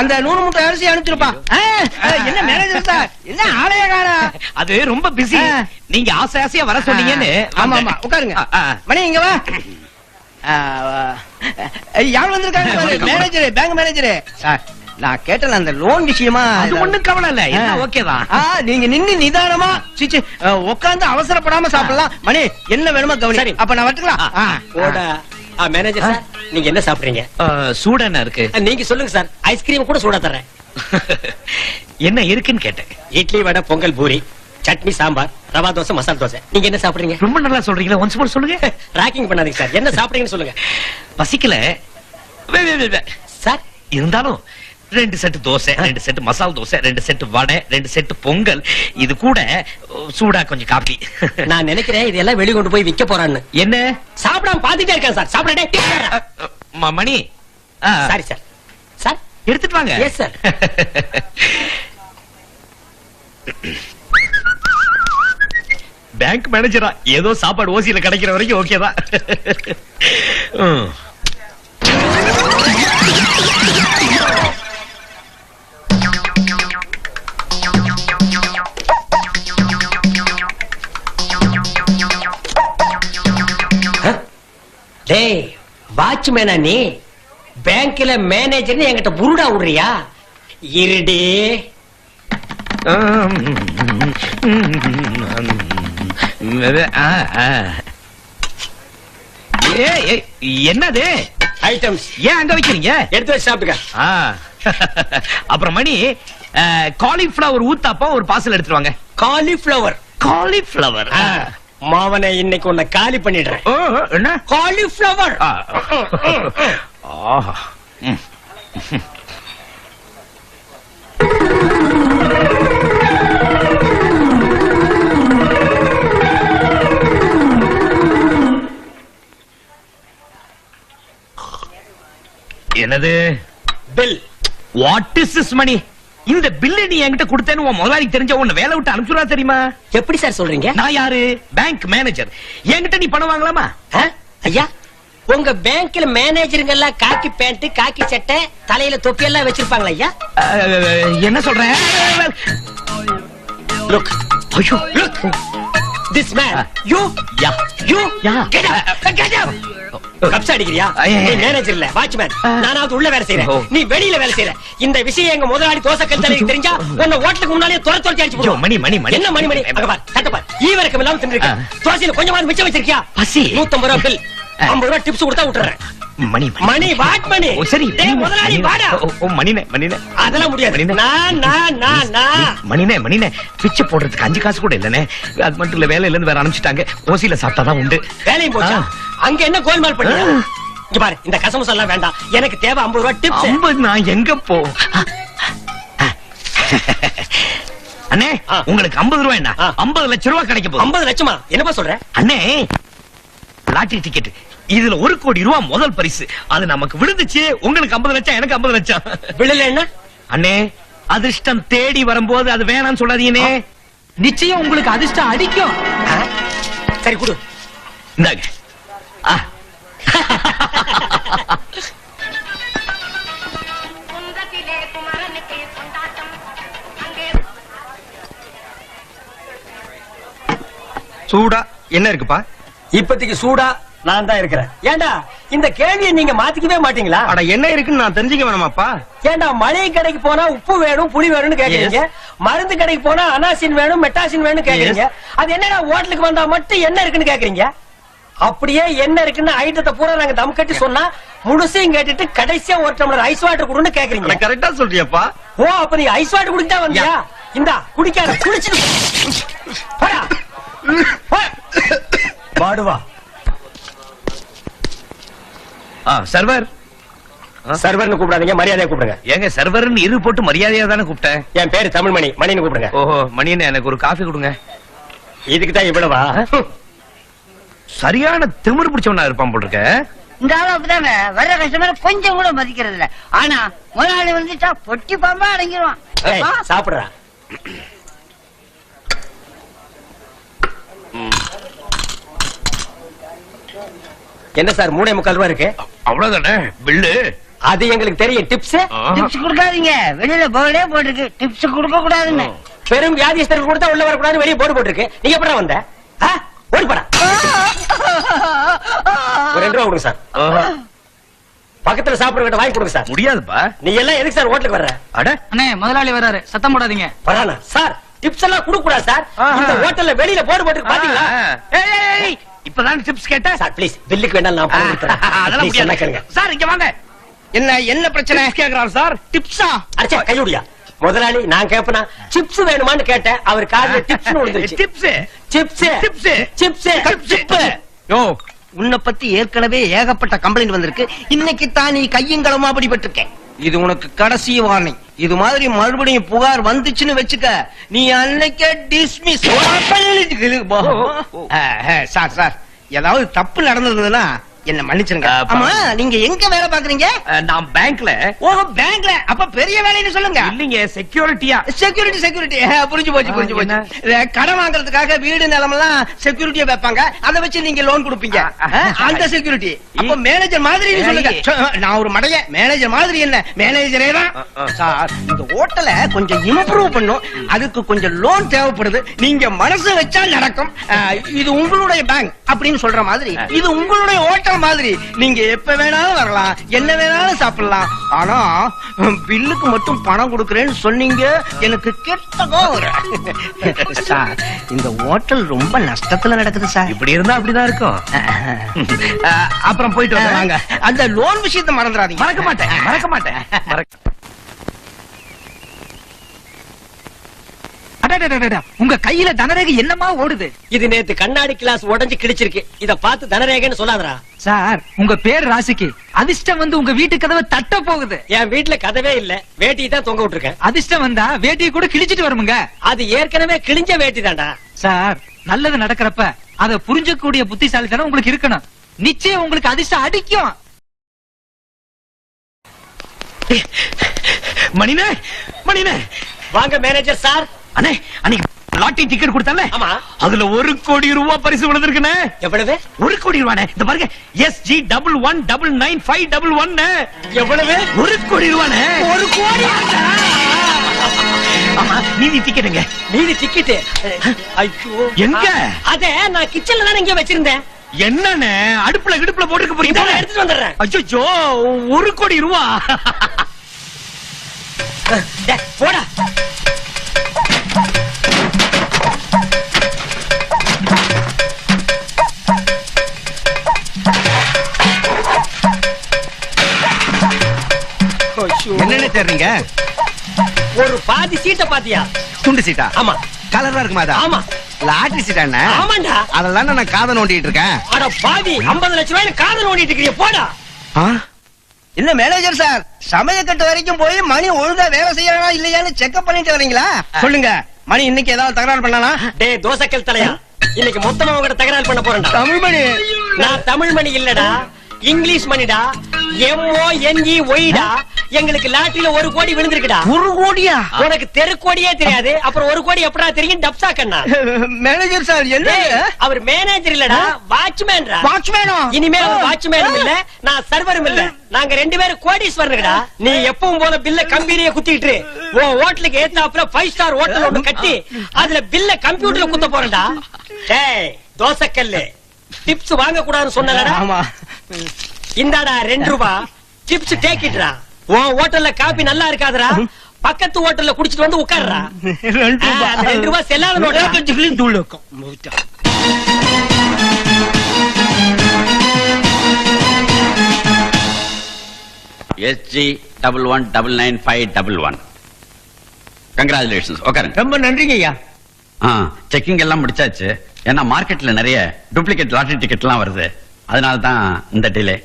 அந்த நூறு மூட்டை அரிசி அனுப்பிச்சிருப்பா. ஆ, ஆ, என்ன மேனேஜர் சார் என்ன ஆலய காரா அது ரொம்ப பிஸி. நீங்க ஆசை ஆசையா வர சொன்னீங்கன்னு ஆமா. ஆமா உட்காருங்க. மணி இங்க வா. யார் வந்திருக்காங்க. மேனேஜர் பேங்க் மேனேஜர் சார் நான் கேட்டல அந்த லோன் விஷயமா? அது ஒண்ணும் கவலை இல்ல. எல்லாம் ஓகே தான். நீங்க நின்னு நிதானமா சிச்சி உட்கார்ந்து அவசரப்படாம சாப்பிடலாம். மணி என்ன வேணுமோ கவனி. அப்ப நான் வரட்டுங்களா? ஆ, போடா. ஆ, மேனேஜர் சார் நீங்க என்ன சாப்பிடுறீங்க? சூடா என்ன இருக்கு. நீங்க சொல்லுங்க சார். ஐஸ்கிரீம் கூட சூடா தரேன் என்ன இருக்குன்னு கேட்டேன். இட்லி வடை பொங்கல் பூரி சட்னி சாம்பார் ரவா தோசை மசால் தோசை. நீங்க என்ன சாப்பிடுறீங்க? ரொம்ப நல்லா சொல்றீங்களா ஒன்ஸ் மோர் சொல்லுங்க. ராக்கிங் பண்ணாதீங்க சார். என்ன சாப்பிடுறீங்கன்னு சொல்லுங்க. பசிக்கல. சார்? இருந்தாலும் ரெண்டு செட்டு தோசை ரெண்டு செட்டு மசால் தோசை ரெண்டு செட்டு வடை ரெண்டு செட்டு பொங்கல். இது கூட சூடா கொஞ்சம் காபி. நான் நினைக்கிறேன் இதெல்லாம் வெளிய கொண்டு போய் விக்க போறான்னு. என்ன? சாப்பிடாம பாத்துட்டே இருக்கேன் சார். சாப்பிடடே ம- மணி. Sorry sir. சார்? எடுத்துட்டு வாங்க. Yes, sir. பேங்க் மேனேஜரா ஏதோ சாப்பாடு ஓசியில கிடைக்கிற வரைக்கும் ஓகே தான். டேய் வாட்ச்மேனா நீ? பேங்க்ல மேனேஜர்னு என்கிட்ட புருடா விடுறியா? இருடி. என்னது? ஐட்டம்ஸ் ஏன் அங்க வைக்கிறீங்க? எடுத்து வச்சு சாப்பிட்டுக்க. அப்புறம் மணி காலிஃபிளவர் ஊத்தாப்பம் ஒரு பார்சல் எடுத்துட்டு வாங்க. காலிஃபிளவர் காலிஃபிளவர் மாவனை இன்னைக்கு உன்னை காலி பண்ணிடுறேன். என்ன? காலிஃபிளவர். என்னது? பில் வாட் இஸ் திஸ் மணி இந்த பில்ல நீ என்கிட்ட கொடுத்தேன்னு உன் முதலாளிக்கு தெரிஞ்ச உன்னை வேலை விட்டு அனுப்பிச்சுடா தெரியுமா? எப்படி சார் சொல்றீங்க? நான் யாரு? பேங்க் மேனேஜர் என்கிட்ட நீ பணம் வாங்கலாமா? ஐயா உங்க பேங்க்ல மேனேஜருங்க எல்லாம் காக்கி பேண்ட் காக்கி சட்டை தலையில தொப்பி எல்லாம் வச்சிருப்பாங்களா ஐயா? என்ன சொல்றேன்? லுக் ஐயோ look this man. You ya you ya. Get up get up cups அடிக்கிறியா. நீ மேனேஜர் இல்ல வாட்ச்மேன். நானாவது உள்ள வேலை செய்யறேன். நீ வெளியில வேலை செய்யற இந்த விஷயம் எங்க முதலாளி தோசை கல் தெரிஞ்சா உன்னை ஓட்டலுக்கு முன்னாலே துர துரத்தி அடிச்சு ஐயோ, போடுவான். மணி, மணி, மணி. என்ன மணி மணி அங்க பார் தட்ட பார் ஈவரக்கம் இல்லாம தின்னுருக்க ஆ. தோசையில கொஞ்சமாவது மிச்சம் வச்சிருக்கியா பசி. நூத்தம்பது ரூபா பில் ஆ. ஐம்பது ரூபா டிப்ஸ் கொடுத்தா விட்டுறேன் மணி மணி. வாட் மணி சரி முதலாளி. வாடா. ஓ, மணினே மணினே. அதெல்லாம் முடியாது. மணினே. நான் நான் நான் நான் மணினே மணினே. பிச்சை போடுறதுக்கு அஞ்சு காசு கூட இல்லனே அது மட்டும் இல்ல வேலையில இருந்து வேற அனுப்பிச்சிட்டாங்க. ஓசியில சாப்பிட்டாதான் உண்டு. வேலையும் போச்சா. அங்க என்ன கோல்மால் பண்ணியா. இங்க பாரு இந்த கசமசம் எல்லாம் வேண்டாம். எனக்கு தேவை ஐம்பது ரூபா டிப்ஸ் ஐம்பது நான் எங்க போ? அண்ணே. உங்களுக்கு ஐம்பது ரூபாய் என்ன? ஆ. ஐம்பது லட்சம் ரூபாய் கிடைக்க போகுது. ஐம்பது லட்சமா? என்னப்பா சொல்ற? அண்ணே லாட்டரி டிக்கெட் இதுல ஒரு கோடி ரூபாய் முதல் பரிசு. அது நமக்கு விழுந்துச்சு. உங்களுக்கு ஐம்பது லட்சம் எனக்கு ஐம்பது லட்சம். விழல என்ன? அண்ணே அதிர்ஷ்டம் தேடி வரும்போது அது வேணாம்னு சொல்லாதீங்கண்ணே. நிச்சயம் உங்களுக்கு அதிர்ஷ்டம் அடிக்கும்? சரி குடு. இந்தாங்க. சூடா. என்ன இருக்குப்பா? இப்போதைக்கு சூடா நான் தான் இருக்கிறேன். ஏண்டா இந்த கேள்வியை நீங்க மாத்திக்கவே மாட்டீங்களா? அட என்ன இருக்குன்னு நான் தெரிஞ்சுக்க வேணாமாப்பா? ஏண்டா மளிகை கடைக்கு போனா உப்பு வேணும் புளி வேணும்னு கேக்குறீங்க? மருந்து கடைக்கு போனா அனாசின் வேணும் மெட்டாசின் வேணும் கேக்குறீங்க. அது என்னடா ஹோட்டலுக்கு வந்தா மட்டும் என்ன இருக்குன்னு கேக்குறீங்க? அப்படியே என்ன இருக்குன்னு ஐட்டத்தை பூரா நாங்க தம் கட்டி சொன்னா முழுசையும் கேட்டுட்டு கடைசியா ஒரு டம்ளர் ஐஸ் வாட்டர் கொடுன்னு கேக்குறீங்க. கரெக்டா சொல்றியப்பா. ஓ அப்ப நீ ஐஸ் வாட்டர் தான் வந்தியா? இந்தா குடிக்காத குடிச்சிட்டு. பாடுவா சர்வர். சர்வர்னு கூப்பிடாதீங்க மரியாதையா கூப்பிடுங்க. ஏங்க சர்வர்னு இரு போட்டு மரியாதையா தானே கூப்பிட்டேன்? என் பேரு தமிழ்மணி மணின்னு கூப்பிடுங்க. ஓஹோ மணியண்ணே எனக்கு ஒரு காஃபி கொடுங்க. இதுக்கு தான் இவ்வளவா? சரியான திமிரு பிடிச்சவனா இருப்பான் போல் இருக்க. இந்த ஆளு அப்படிதாங்க வர்ற கஸ்டமர் கொஞ்சம் கூட மதிக்கிறது இல்ல ஆனா முதலாளி வந்துட்டா பொட்டி பாம்பா அடங்கிடுவான் ஏய், என்ன சார் மூணே முக்கால் ரூபா இருக்கு? அவ்வளவுதானே? பில்லு அது எங்களுக்கு தெரியும். டிப்ஸ் டிப்ஸ் கொடுக்காதீங்க. வெளியில போர்டே போட்டிருக்கு. டிப்ஸ் கொடுக்க கூடாதுன்னு பெரும் வியாதிஸ்தர்கள் கொடுத்தா உள்ள வரக்கூடாது வெளியே போர்டு போட்டிருக்கு. நீங்க எப்படா வந்த? ஓடி போடா. ஒரு ரெண்டு ரூபா கொடுங்க சார். பக்கத்துல சாப்பிடுற வாங்கி கொடுங்க சார். முடியாதுப்பா. நீ எல்லாம் எதுக்கு சார் ஹோட்டலுக்கு வர்ற? அட. அண்ணே முதலாளி வராரு சத்தம் போடாதீங்க. வரானா? சார் டிப்ஸ் எல்லாம் கொடுக்க கூடாது சார் இந்த ஹோட்டல்ல வெளியில போர்டு போட்டு பாத்தீங்களா? ஏய், ஏய், ஏய், இப்பதான் டிப்ஸ் கேட்ட சார் ப்ளீஸ் பில்லுக்கு வேண்டாம் நான் பணம் கொடுத்துறேன். அதெல்லாம் முடியாது. சார் இங்க வாங்க. என்ன என்ன பிரச்சனை? கேக்குறான் சார் டிப்ஸா அடிச்சா கையுடியா முதலாளி நான் கேப்பனா? சிப்ஸ் வேணுமான்னு கேட்டேன். அவர் காதுல டிப்ஸ் விழுந்துருச்சு. Tips chips Chips. Chips chip. Yo உன்னை பத்தி ஏற்கனவே ஏகப்பட்ட கம்ப்ளைண்ட் வந்திருக்கு. இன்னைக்கு தான் நீ கையங்களமா அப்படிப்பட்டிருக்கேன் இது உனக்கு கடைசி வார்னிங் இது மாதிரி மறுபடியும் புகார் வந்துச்சுன்னு வச்சுக்க நீ அன்னைக்கே டிஸ்மிஸ் சார் சார். ஏதாவது தப்பு நடந்ததுன்னா என்ன மன்னிச்சிருங்க. ஆமா நீங்க எங்க வேலை பாக்குறீங்க? நான் பேங்க்ல. ஓ பேங்க்ல. அப்ப பெரிய வேலைன்னு சொல்லுங்க. இல்லீங்க செக்யூரிட்டியா செக்யூரிட்டி செக்யூரிட்டி புரிஞ்சு போச்சு புரிஞ்சு போச்சு. கடன் வாங்குறதுக்காக வீடு நிலமெல்லாம் செக்யூரிட்டியா வைப்பாங்க. அதை வச்சு நீங்க லோன் கொடுப்பீங்க. அந்த செக்யூரிட்டி அப்ப மேனேஜர் மாதிரி சொல்லுங்க. நான் ஒரு மடைய. மேனேஜர் மாதிரி என்ன? மேனேஜரே தான். சார் இந்த ஹோட்டலை கொஞ்சம் இம்ப்ரூவ் பண்ணும். அதுக்கு கொஞ்சம் லோன் தேவைப்படுது. நீங்க மனசு வச்சா நடக்கும். இது உங்களுடைய பேங்க் அப்படின்னு சொல்ற மாதிரி. இது உங்களுடைய ஹோட்டல் மாதிரி. நீங்க எப்ப வேணாலும் வரலாம் என்ன வேணாலும் சாப்பிடலாம். ஆனா பில்லுக்கு மட்டும் பணம் கொடுக்கறேன்னு சொன்னீங்க எனக்கு கெட்ட சார் இந்த ஹோட்டல் ரொம்ப நஷ்டத்துல நடக்குது சார். இப்படி இருந்தா அப்படிதான் இருக்கும். அப்புறம் போயிட்டு வாங்க. அந்த லோன் விஷயத்தை மறந்துடாதீங்க. மறக்க மாட்டேன் மறக்க மாட்டேன். மறக்க உங்க கையில தனரேகை என்னமா ஓடுது இது நேத்து கண்ணாடி கிளாஸ் உடைஞ்சு கிழிச்சிருக்கு இத பார்த்து தனரேகன்னு சொல்லாதரா சார் உங்க பேர் ராசிக்கு அதிர்ஷ்டம் வந்து உங்க வீட்டு கதவை தட்ட போகுது என் வீட்டுல கதவே இல்ல வேட்டி தான் தொங்க விட்டுருக்கேன் அதிர்ஷ்டம் வந்தா வேட்டியை கூட கிழிச்சிட்டு வருமுங்க அது ஏற்கனவே கிழிஞ்ச வேட்டி தான்டா சார் நல்லது நடக்கிறப்ப அத புரிஞ்சக்கூடிய புத்திசாலித்தனம் உங்களுக்கு இருக்கணும் நிச்சயம் உங்களுக்கு அதிர்ஷ்டம் அடிக்கும் மணினே மணினே வாங்க மேனேஜர் சார் அண்ணே அன்னைக்கு லாட்டரி டிக்கெட் கொடுத்தால. அதுல ஒரு கோடி ரூபாய் பரிசு விழுந்திருக்குண்ணே. எவ்வளவு? ஒரு கோடி ரூபாய் இந்த பாருங்க S G double one double nine five double one எவ்வளவு? ஒரு கோடி ரூபாய் ஒரு கோடி ஆமா மீதி டிக்கெட்டுங்க மீதி டிக்கெட் ஐயோ. எங்க? அத நான் கிச்சன்ல தானே இங்க வச்சிருந்தேன். என்னண்ணே? அடுப்புல கிடுப்புல போட்டுக்க போறீங்க. எடுத்துட்டு வந்துடுறேன். அச்சோ ஒரு கோடி ரூபா. போடா. என்னென்ன தேடுறீங்க ஒரு பாதி சீட்டை பாத்தியா? துண்டு சீட்டா? ஆமா. கலரா இருக்குமா அதா? ஆமா. லாட்டரி சீட்டா என்ன? ஆமாண்டா. அதெல்லாம் நான் காதை நோண்டிட்டு இருக்கேன். அட பாதி 50 லட்சம் ரூபாய் காதல் ஓடிட்டு இருக்கீங்க போடா. என்ன மேனேஜர் சார் சமயக்கட்டு வரைக்கும் போய் மணி ஒழுங்கா வேலை செய்யறா இல்லையான்னு செக்அப் பண்ணிட்டு வரீங்களா? சொல்லுங்க. மணி இன்னைக்கு ஏதாவது தகராறு பண்ணானா டேய் தோசைக்கல் தலையா? இன்னைக்கு மொத்தமா உங்ககிட்ட தகராறு பண்ண போறேன்டா. தமிழ் மணி. நான் தமிழ் மணி இல்லடா. இங்கிலீஷ் மணிடா எம்ஓ என்இ ஒய்டா எங்களுக்கு லாட்டரியில ஒரு கோடி விழுந்திருக்குடா. ஒரு கோடியா? உனக்கு தெருக்கோடியே தெரியாது அப்புறம் ஒரு கோடி எப்படா தெரியும்? டப்சா கண்ணா. மேனேஜர் சார் என்ன அவர் மேனேஜர் இல்லடா வாட்ச்மேன்டா வாட்ச்மேனா இனிமே அவர் வாட்ச்மேனும் இல்ல நான் சர்வரும் இல்ல. நாங்க ரெண்டு பேரும் கோடீஸ்வரனுங்கடா நீ எப்பவும் போல பில்ல கம்பீரிய குத்திட்டு உன் ஹோட்டலுக்கு ஏத்தாப்புல ஃபைவ் ஸ்டார் ஹோட்டல் ஒண்ணு கட்டி அதுல பில்ல கம்ப்யூட்டர்ல குத்த போறேன்டா. டேய் தோசைக்கல்லு. டிப்ஸ் வாங்க கூடாதுன்னு சொன்னலடா ஆமா. இந்தாடா ரெண்டு ரூபா. டிப்ஸ் டேக்கிட்ரா உன் ஹோட்டல்ல காபி நல்லா இருக்காதுடா. பக்கத்து ஹோட்டல்ல குடிச்சிட்டு வந்து உட்கார்றா. ரெண்டு ரூபாய் செல்லாத நோட்டா? தூளுக்கும் SG double one double nine five double one congratulations உட்காருங்க. ரொம்ப நன்றிங்க ஐயா. ஆ செக்கிங் எல்லாம் முடிச்சாச்சு. ஏன்னா மார்க்கெட்ல நிறைய டூப்ளிகேட் லாட்டரி டிக்கெட்லாம் வருது. அதனால தான் இந்த டிலே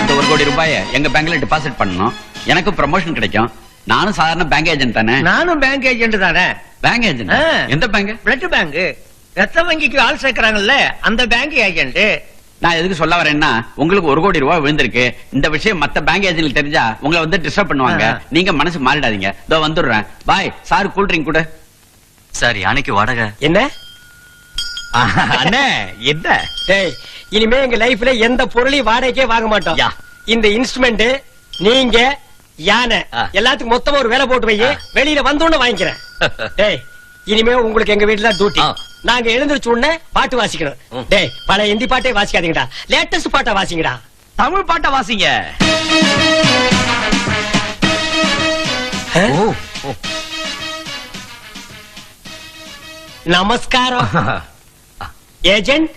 இந்த ஒரு கோடி ரூபாயை எங்க பேங்க்ல டெபாசிட் பண்ணணும். எனக்கு ப்ரமோஷன் கிடைக்கும். நானும் சாதாரண பேங்க் ஏஜென்ட் தானே? நானும் பேங்க் ஏஜென்ட் தானே? பேங்க் ஏஜென்ட் ஆ. எந்த பேங்க் பிளட் பேங்க் ரத்த வங்கிக்கு ஆள் சேர்க்கறாங்கல்ல அந்த பேங்க் ஏஜென்ட் நான் எதுக்கு சொல்ல வரேன்னா உங்களுக்கு ஒரு கோடி ரூபாய் விழுந்திருக்கு. இந்த விஷயம் மத்த பேங்க் ஏஜென்ட் தெரிஞ்சா உங்களை வந்து டிஸ்டர்ப் பண்ணுவாங்க. ஆ. நீங்க மனசு மாறிடாதீங்க. இதோ வந்துடுறேன். பாய் சார் கூல் ட்ரிங்க் கூட. சார் யானைக்கு வாடகை. என்ன? அண்ணே என்ன டேய் இனிமே எங்க லைஃப்ல எந்த பொருளையும் வாடகைக்கே வாங்க மாட்டோம். இந்த இன்ஸ்ட்ருமெண்ட் நீங்க யானை. எல்லாத்துக்கும் மொத்தமா ஒரு வேலை போட்டு வை ஆ. வெளியில வந்தோன்னு வாங்கிக்கிறேன் டேய் இனிமே உங்களுக்கு எங்க வீட்டுல டியூட்டி. நாங்க எழுந்திருச்ச உடனே பாட்டு வாசிக்கணும். டேய் பழைய ஹிந்தி பாட்டே வாசிக்காதீங்கடா லேட்டஸ்ட் பாட்டா வாசிங்கடா தமிழ் பாட்டை வாசிங்க. நமஸ்காரம் ஏஜென்ட்?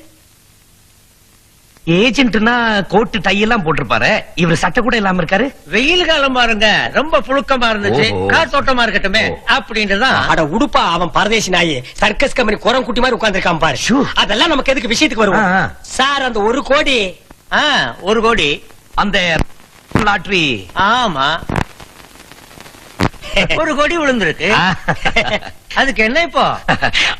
ஏஜென்ட்னா கோட்டு டை எல்லாம் போட்டிருப்பாரு. இவர் சட்டை கூட இல்லாம இருக்காரு. வெயில் காலம் பாருங்க. ரொம்ப புழுக்கமா இருந்துச்சு. ஓஹோ. காத்தோட்டமா இருக்கட்டுமே. ஓ. அப்படின்ட்டுதான் அட உடுப்பா அவன் பரதேசி நாயி. சர்க்கஸ் கம்பெனி குரம் குட்டி மாதிரி உட்கார்ந்திருக்கான் பாரு. ஷூ. அதெல்லாம் நமக்கு எதுக்கு விஷயத்துக்கு வருவோம். சார் அந்த ஒரு கோடி. ஒரு கோடி. அந்த லாட்ரி. ஆமா. ஒரு கோடி விழுந்திருக்கு. அதுக்கு என்ன இப்போ?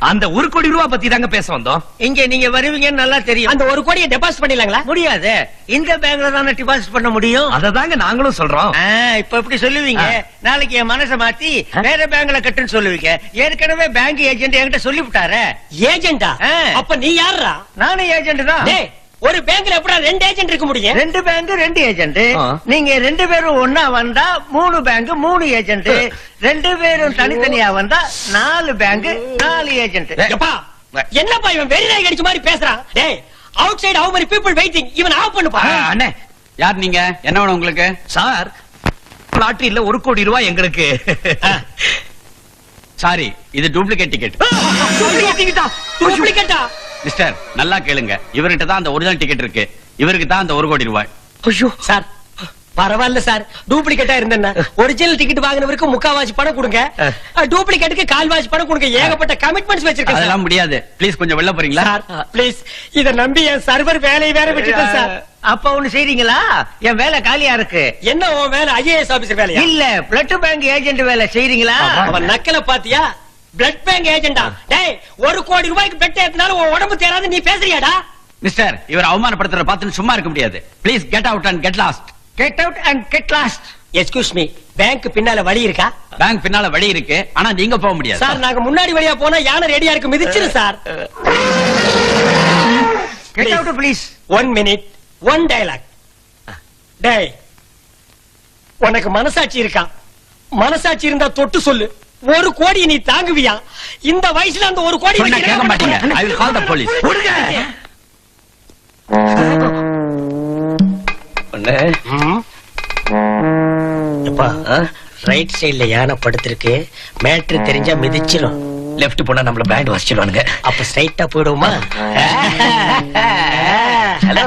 அந்த ஒரு கோடி ரூபாய் பத்தி தாங்க பேச வந்தோம். இங்க நீங்க வருவீங்கன்னு நல்லா தெரியும். அந்த ஒரு கோடியை டெபாசிட் பண்ணிடலாங்களா? முடியாது. இந்த பேங்க்ல தானே டிபாசிட் பண்ண முடியும்? அததாங்க நாங்களும் சொல்றோம். இப்ப எப்படி சொல்லுவீங்க? நாளைக்கு என் மனசை மாத்தி வேற பேங்க்ல கட்டுன்னு சொல்லுவீங்க. ஏற்கனவே பேங்க் ஏஜென்ட் என்கிட்ட சொல்லி விட்டாரு ஏஜென்டா. அப்ப நீ யாருடா நானும் ஏஜென்ட் தான். டேய் ஒரு பேங்க்ல எப்படா ரெண்டு ஏஜென்ட் இருக்க முடியும்? ரெண்டு பேங்க் ரெண்டு ஏஜென்ட். நீங்க ரெண்டு பேரும் ஒன்னா வந்தா மூணு பேங்க் மூணு ஏஜென்ட் ரெண்டு பேரும் தனித்தனியா வந்தா நாலு பேங்க் நாலு ஏஜென்ட் என்னப்பா இவன் வெறி நாய் கடிச்ச மாதிரி பேசுறான்? டேய் outside how many people waiting இவன் ஆஃப் பண்ணுப்பா. ஆ, அண்ணே. யார் நீங்க? என்ன வேணும் உங்களுக்கு? சார் லாட்டரியில ஒரு கோடி ரூபாய் எங்களுக்கு. சாரி இது டூப்ளிகேட் டிக்கெட் டூப்ளிகேட்டா மிஸ்டர் நல்லா கேளுங்க. இவர்கிட்ட தான் அந்த ஒரிஜினல் டிக்கெட் இருக்கு. இவருக்கு தான் அந்த ஒரு கோடி ரூபாய். ஐயோ. சார் பரவாயில்ல சார். டூப்ளிகேட்டா இருந்தேன்னா ஒரிஜினல் டிக்கெட் வாங்கினவருக்கு முக்காவாசி பணம் கொடுங்க. டூப்ளிகேட்டுக்கு கால்வாசி பணம் கொடுங்க. ஏகப்பட்ட கமிட்மெண்ட்ஸ் வச்சிருக்கேன் அதெல்லாம் முடியாது. ப்ளீஸ் கொஞ்சம் வெளில போறீங்களா? சார் ப்ளீஸ் இத நம்பி என் சர்வர் வேலையை வேற விட்டுட்டேன் சார். அப்ப ஒண்ணு செய்றீங்களா? என் வேலை காலியா இருக்கு. என்ன உன் வேலை? ஐஏஎஸ் ஆபீசர் வேலையா? இல்ல பிளட் பேங்க் ஏஜென்ட் வேலை செய்றீங்களா? அவன் நக்கல பாத்தியா பிளட் பேங்க் ஏஜென்டா டேய் ஒரு கோடி ரூபாய்க்கு பெட் ஏத்தினாலும் உன் உடம்பு தேராது நீ பேசுறியாடா? மிஸ்டர் இவர் அவமானப்படுத்துற பார்த்து சும்மா இருக்க முடியாது. Please get out and get lost get out and get lost excuse me bank பின்னால வழி இருக்கா? பேங்க் பின்னால வழி இருக்கு ஆனா நீங்க போக முடியாது சார் நாங்க முன்னாடி வழியா போனா யானை ரெடியா இருக்கு மிதிச்சிரு sir. Get out please one minute one dialogue டேய் உனக்கு மனசாட்சி இருக்கா? மனசாட்சி இருந்தா தொட்டு சொல்லு. ஒரு கோடி நீ தாங்குவியா? இந்த வயசுல அந்த ஒரு கோடி கேட்க மாட்டீங்க. I will call the police right சைடுல யானை படுத்திருக்கு. மேட்ரு தெரிஞ்சா மிதிச்சிரும். லெஃப்ட் போனா நம்மள பேண்ட் வாசிச்சிடுவானுங்க அப்ப ஸ்ட்ரைட்டா போயிடுவோமா? ஹலோ